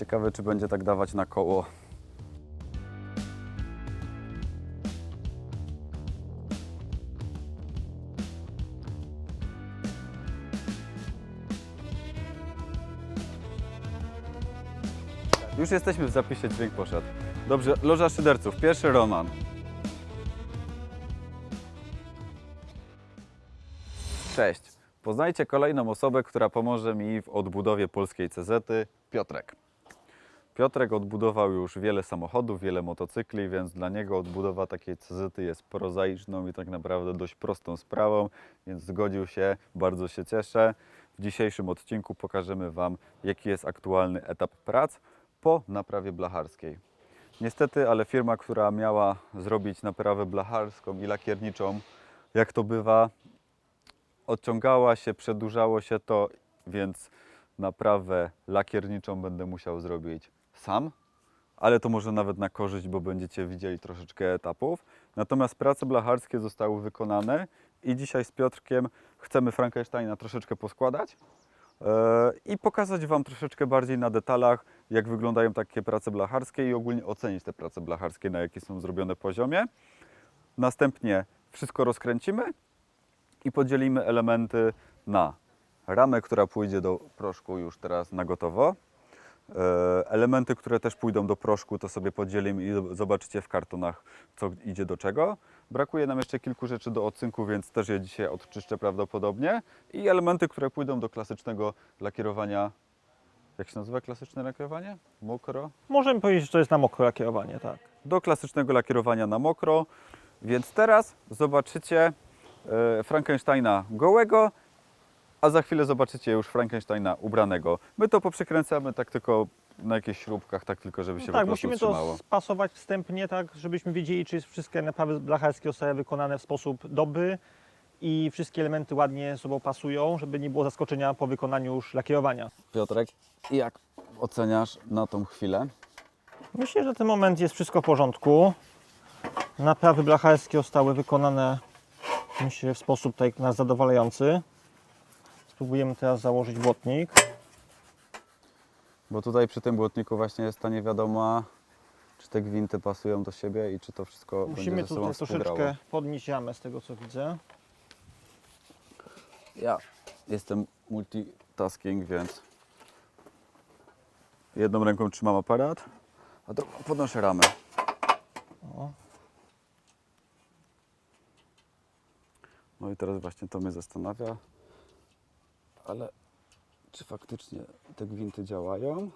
Ciekawe, czy będzie tak dawać na koło. Już jesteśmy w zapisie, dźwięk poszedł. Dobrze, loża szyderców, pierwszy Roman. Cześć. Poznajcie kolejną osobę, która pomoże mi w odbudowie polskiej CZ, Piotrek. Piotrek odbudował już wiele samochodów, wiele motocykli, więc dla niego odbudowa takiej CZ jest prozaiczną i tak naprawdę dość prostą sprawą, więc zgodził się, bardzo się cieszę. W dzisiejszym odcinku pokażemy Wam, jaki jest aktualny etap prac po naprawie blacharskiej. Niestety, ale firma, która miała zrobić naprawę blacharską i lakierniczą, jak to bywa, odciągała się, przedłużało się to, więc naprawę lakierniczą będę musiał zrobić sam, ale to może nawet na korzyść, bo będziecie widzieli troszeczkę etapów. Natomiast prace blacharskie zostały wykonane i dzisiaj z Piotrkiem chcemy Frankensteina troszeczkę poskładać e, i pokazać Wam troszeczkę bardziej na detalach, jak wyglądają takie prace blacharskie i ogólnie ocenić te prace blacharskie, na jakie są zrobione poziomie. Następnie wszystko rozkręcimy i podzielimy elementy na ramę, która pójdzie do proszku już teraz na gotowo. E, Elementy, które też pójdą do proszku, to sobie podzielimy i zobaczycie w kartonach, co idzie do czego. Brakuje nam jeszcze kilku rzeczy do odcynku, więc też je dzisiaj odczyszczę prawdopodobnie. I elementy, które pójdą do klasycznego lakierowania. Jak się nazywa klasyczne lakierowanie? Mokro? Możemy powiedzieć, że to jest na mokro lakierowanie, tak. do klasycznego lakierowania na mokro. Więc teraz zobaczycie e, Frankensteina gołego, a za chwilę zobaczycie już Frankensteina ubranego. My to poprzykręcamy tak tylko na jakichś śrubkach, tak tylko żeby się No po tak, prostu musimy trzymało. to spasować wstępnie, tak, żebyśmy wiedzieli, czy wszystkie naprawy blacharskie zostały wykonane w sposób dobry i wszystkie elementy ładnie ze sobą pasują, żeby nie było zaskoczenia po wykonaniu już lakierowania. Piotrek, jak oceniasz na tą chwilę? Myślę, że ten moment jest wszystko w porządku. Naprawy blacharskie zostały wykonane, myślę, w sposób tak nas zadowalający. Spróbujemy teraz założyć błotnik. Bo tutaj przy tym błotniku właśnie jest ta niewiadoma, czy te gwinty pasują do siebie i czy to wszystko Musimy będzie ze sobą tutaj troszeczkę współgrało. podnieść jamę z tego co widzę. Ja jestem multitasking, więc jedną ręką trzymam aparat, a drugą podnoszę ramę. O. No i teraz właśnie to mnie zastanawia, ale czy faktycznie te gwinty działają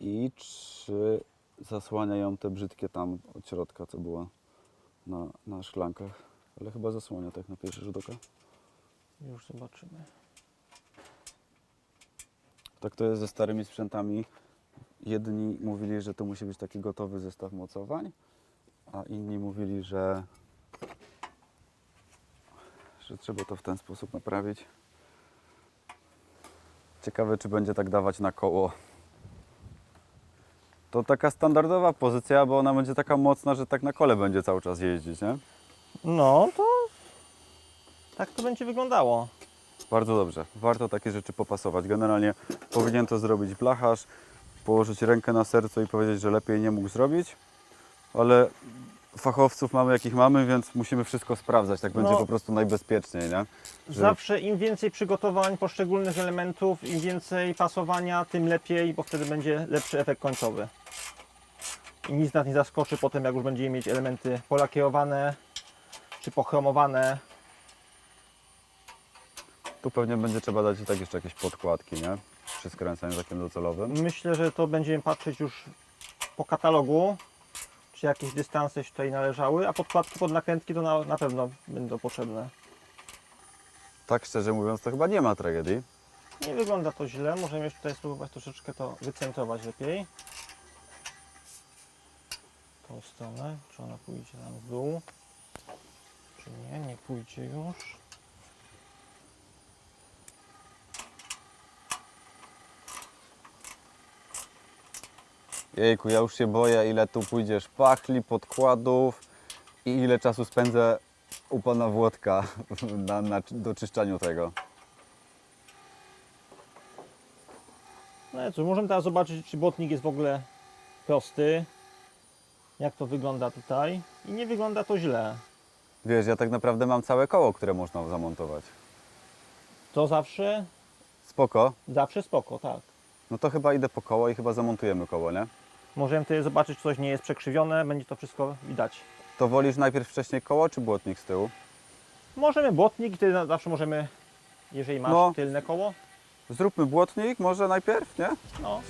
i czy zasłaniają te brzydkie tam od środka, co było na, na szklankach. Ale chyba zasłania tak na pierwszy rzut oka. Już zobaczymy. Tak to jest ze starymi sprzętami. Jedni mówili, że to musi być taki gotowy zestaw mocowań, a inni mówili, że, że trzeba to w ten sposób naprawić. Ciekawe, czy będzie tak dawać na koło. To taka standardowa pozycja, bo ona będzie taka mocna, że tak na kole będzie cały czas jeździć, nie? No to tak to będzie wyglądało. Bardzo dobrze. Warto takie rzeczy popasować. Generalnie powinien to zrobić blacharz, położyć rękę na sercu i powiedzieć, że lepiej nie mógł zrobić, ale fachowców mamy jakich mamy, więc musimy wszystko sprawdzać. Tak będzie No. po prostu najbezpieczniej, nie? Że- Zawsze im więcej przygotowań poszczególnych elementów, im więcej pasowania, tym lepiej, bo wtedy będzie lepszy efekt końcowy. I nic nas nie zaskoczy potem, jak już będziemy mieć elementy polakierowane czy pochromowane. Tu pewnie będzie trzeba dać i tak jeszcze jakieś podkładki, nie? Przy skręcaniu takim docelowym. Myślę, że to będziemy patrzeć już po katalogu, czy jakieś dystanse się tutaj należały, a podkładki pod nakrętki to na, na pewno będą potrzebne. Tak szczerze mówiąc, to chyba nie ma tragedii. Nie wygląda to źle, możemy jeszcze tutaj spróbować troszeczkę to wycentrować lepiej. Tą stronę, czy ona pójdzie nam w dół, czy nie, nie pójdzie już. Jejku, ja już się boję, ile tu pójdziesz pachli, podkładów i ile czasu spędzę u pana Włodka na, na doczyszczaniu tego. No i cóż, możemy teraz zobaczyć, czy błotnik jest w ogóle prosty. Jak to wygląda tutaj. I nie wygląda to źle. Wiesz, ja tak naprawdę mam całe koło, które można zamontować. To zawsze, Spoko. zawsze spoko, tak. No to chyba idę po koło i chyba zamontujemy koło, nie? Możemy tutaj zobaczyć, czy coś nie jest przekrzywione, będzie to wszystko widać. To wolisz najpierw wcześniej koło czy błotnik z tyłu? Możemy błotnik i wtedy zawsze możemy, jeżeli masz No. tylne koło, Zróbmy błotnik może najpierw, nie? no.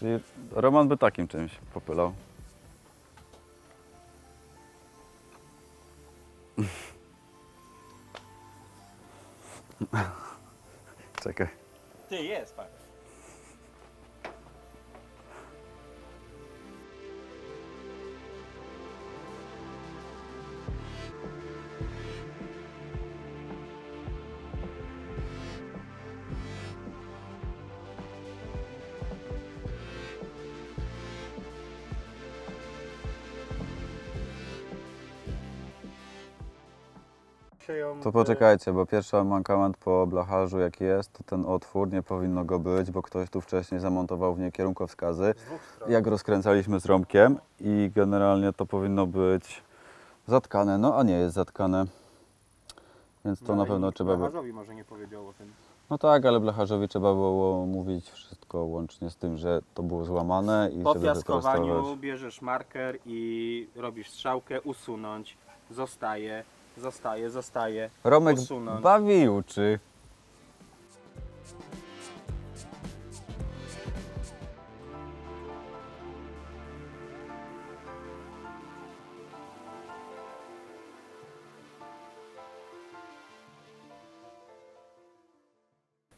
Czyli Roman by takim czymś popylał. Czekaj. Ty, jest. To poczekajcie, bo pierwszy mankament po blacharzu jaki jest, to ten otwór, nie powinno go być, bo ktoś tu wcześniej zamontował w nie kierunkowskazy, jak rozkręcaliśmy z rąbkiem i generalnie to powinno być zatkane, no a nie jest zatkane. Więc to na pewno trzeba było... Blacharzowi może nie powiedział o tym. No tak, ale blacharzowi trzeba było mówić wszystko łącznie z tym, że to było złamane i Po żeby piaskowaniu wyprostować. bierzesz marker i robisz strzałkę, usunąć, zostaje, zostaje, zostaje. Romek usunąć. bawi i uczy.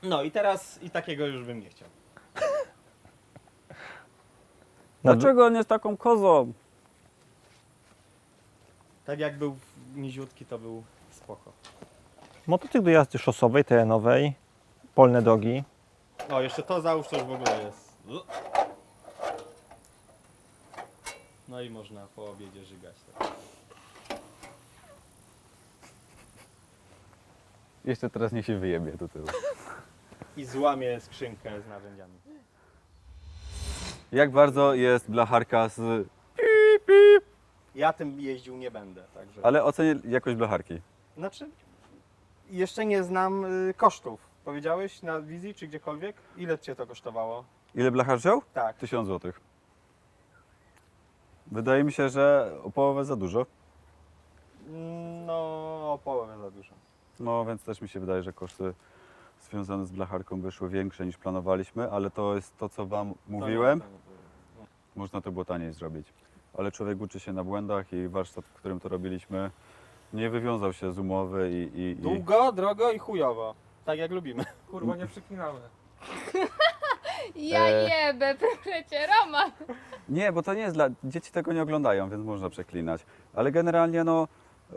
No i teraz i takiego już bym nie chciał. Dlaczego on jest taką kozą? Tak jak był niziutki, to był spoko. Motocykl do jazdy szosowej, terenowej, polne drogi. O, jeszcze to załóż, to już w ogóle jest. No i można po obiedzie żygać. Tak. Jeszcze teraz niech się wyjebie do tyłu. I złamie skrzynkę z narzędziami. Jak bardzo jest blacharka z... Ja tym jeździł nie będę, także. Ale ocenię jakość blacharki. Znaczy, jeszcze nie znam y, kosztów. Powiedziałeś na wizji czy gdziekolwiek? Ile cię to kosztowało? Ile blachar wziął? Tak. 1000 zł. Wydaje mi się, że o połowę za dużo. No, o połowę za dużo. No więc też mi się wydaje, że koszty związane z blacharką wyszły większe niż planowaliśmy, ale to jest to, co Wam mówiłem. To nie- to nie- Można to było taniej zrobić. Ale człowiek uczy się na błędach i warsztat, w którym to robiliśmy, nie wywiązał się z umowy i, i, i Długo, drogo i chujowo. Tak jak lubimy. Kurwa, nie przeklinamy. Ja E. jebę, proszę cię, Roman. Nie, bo to nie jest dla. Dzieci tego nie oglądają, więc można przeklinać. Ale generalnie no, e,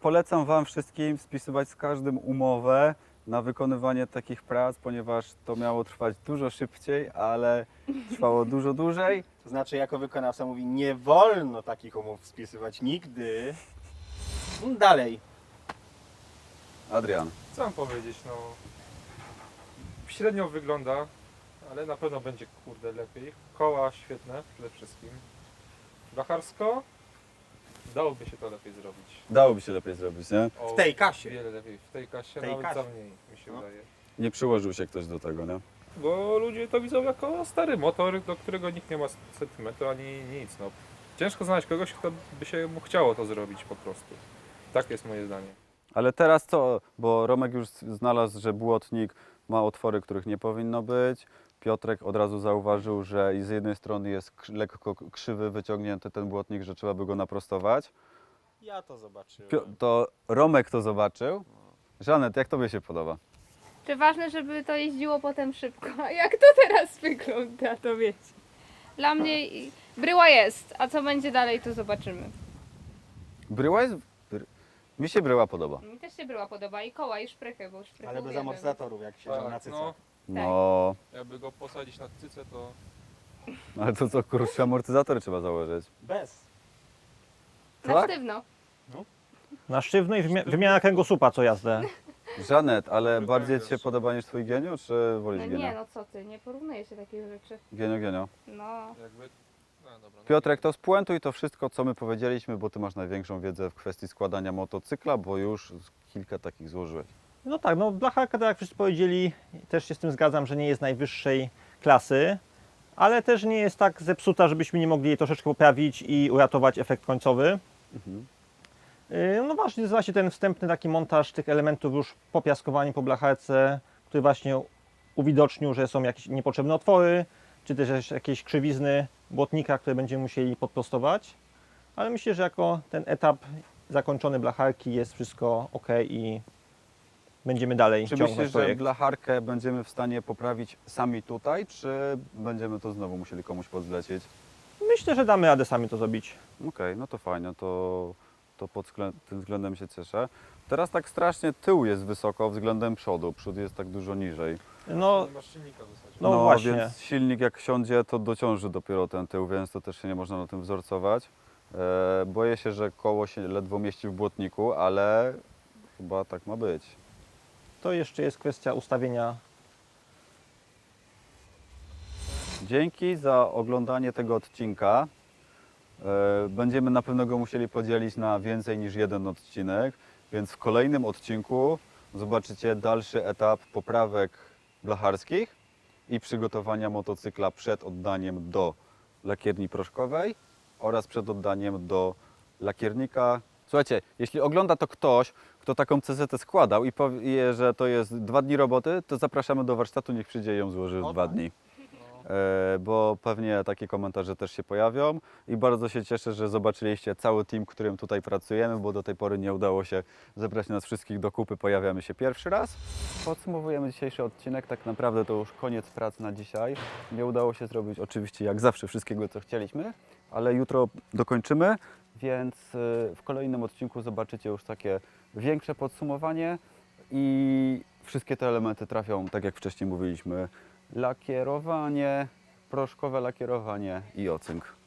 polecam Wam wszystkim spisywać z każdym umowę na wykonywanie takich prac, ponieważ to miało trwać dużo szybciej, ale trwało dużo dłużej. To znaczy, jako wykonawca mówi, nie wolno takich umów spisywać nigdy. Dalej. Adrian, Co mam powiedzieć, no... Średnio wygląda, ale na pewno będzie kurde lepiej. Koła świetne przede wszystkim. Blacharsko? Dałoby się to lepiej zrobić. dałoby się lepiej zrobić, nie? O W tej kasie. Wiele lepiej. W tej kasie, W tej nawet kasie. za mniej, mi się No. wydaje. Nie przyłożył się ktoś do tego, nie? Bo ludzie to widzą jako stary motor, do którego nikt nie ma sentymentu ani nic. No. Ciężko znaleźć kogoś, kto by się mu chciało to zrobić po prostu. Tak jest moje zdanie. Ale teraz co? Bo Romek już znalazł, że błotnik ma otwory, których nie powinno być. Piotrek od razu zauważył, że i z jednej strony jest lekko krzywy, wyciągnięty ten błotnik, że trzeba by go naprostować. Ja to zobaczyłem. Pio- to Romek to zobaczył. Żanet, jak tobie się podoba? Czy ważne, żeby to jeździło potem szybko? A jak to teraz wygląda, to wiecie. Dla mnie bryła jest, a co będzie dalej, to zobaczymy. Bryła jest... Bry... Mi się bryła podoba. Mi też się bryła podoba i koła i szprychy, bo szprychy Ale bez uwielbiam. amortyzatorów, jak na Tak, cyce. no, No, jakby go posadzić na cyce, to ale to co, krótsze amortyzatory trzeba założyć. Bez. Na Tak? sztywno. Na sztywno i wymia- wymiana kręgosłupa co jazdę. Żanet, ale bardziej ci się podoba niż twój genio, czy wolisz No genio? nie, no co ty, nie porównuje się takich rzeczy. Genio, genio. No, jakby... No dobra. No. Piotrek, to spuentuj to wszystko, co my powiedzieliśmy, bo ty masz największą wiedzę w kwestii składania motocykla, bo już kilka takich złożyłeś. No tak, no blacharka, tak jak wszyscy powiedzieli, też się z tym zgadzam, że nie jest najwyższej klasy, ale też nie jest tak zepsuta, żebyśmy nie mogli jej troszeczkę poprawić i uratować efekt końcowy. Mhm. Yy, No właśnie, jest właśnie ten wstępny taki montaż tych elementów już po piaskowaniu, po blacharce, który właśnie uwidocznił, że są jakieś niepotrzebne otwory, czy też jakieś krzywizny błotnika, które będziemy musieli podprostować. Ale myślę, że jako ten etap zakończony blacharki jest wszystko ok i będziemy dalej Czy ciągnąć myślisz, że projekt. blacharkę będziemy w stanie poprawić sami tutaj, czy będziemy to znowu musieli komuś podzlecieć? Myślę, że damy radę sami to zrobić. Okej, no to fajnie, to, to pod wzglę- tym względem się cieszę. Teraz tak strasznie tył jest wysoko względem przodu, przód jest tak dużo niżej. No, Nie masz silnika w zasadzie. No właśnie. więc silnik jak siądzie, to dociąży dopiero ten tył, więc to też się nie można na tym wzorcować. E, boję się, że koło się ledwo mieści w błotniku, ale chyba tak ma być. To jeszcze jest kwestia ustawienia Dzięki za oglądanie tego odcinka. E, Będziemy na pewno go musieli podzielić na więcej niż jeden odcinek, więc w kolejnym odcinku zobaczycie dalszy etap poprawek blacharskich i przygotowania motocykla przed oddaniem do lakierni proszkowej oraz przed oddaniem do lakiernika. Słuchajcie, jeśli ogląda to ktoś, kto taką CZ składał i powie, że to jest dwa dni roboty, to zapraszamy do warsztatu, niech przyjdzie i ją złoży w dwa tak. dni. E, bo pewnie takie komentarze też się pojawią i bardzo się cieszę, że zobaczyliście cały team, którym tutaj pracujemy, bo do tej pory nie udało się zebrać nas wszystkich do kupy, pojawiamy się pierwszy raz. Podsumowujemy dzisiejszy odcinek, tak naprawdę to już koniec prac na dzisiaj. Nie udało się zrobić oczywiście jak zawsze wszystkiego, co chcieliśmy, ale jutro dokończymy, więc y, w kolejnym odcinku zobaczycie już takie większe podsumowanie i wszystkie te elementy trafią, tak jak wcześniej mówiliśmy, lakierowanie, proszkowe lakierowanie i ocynk.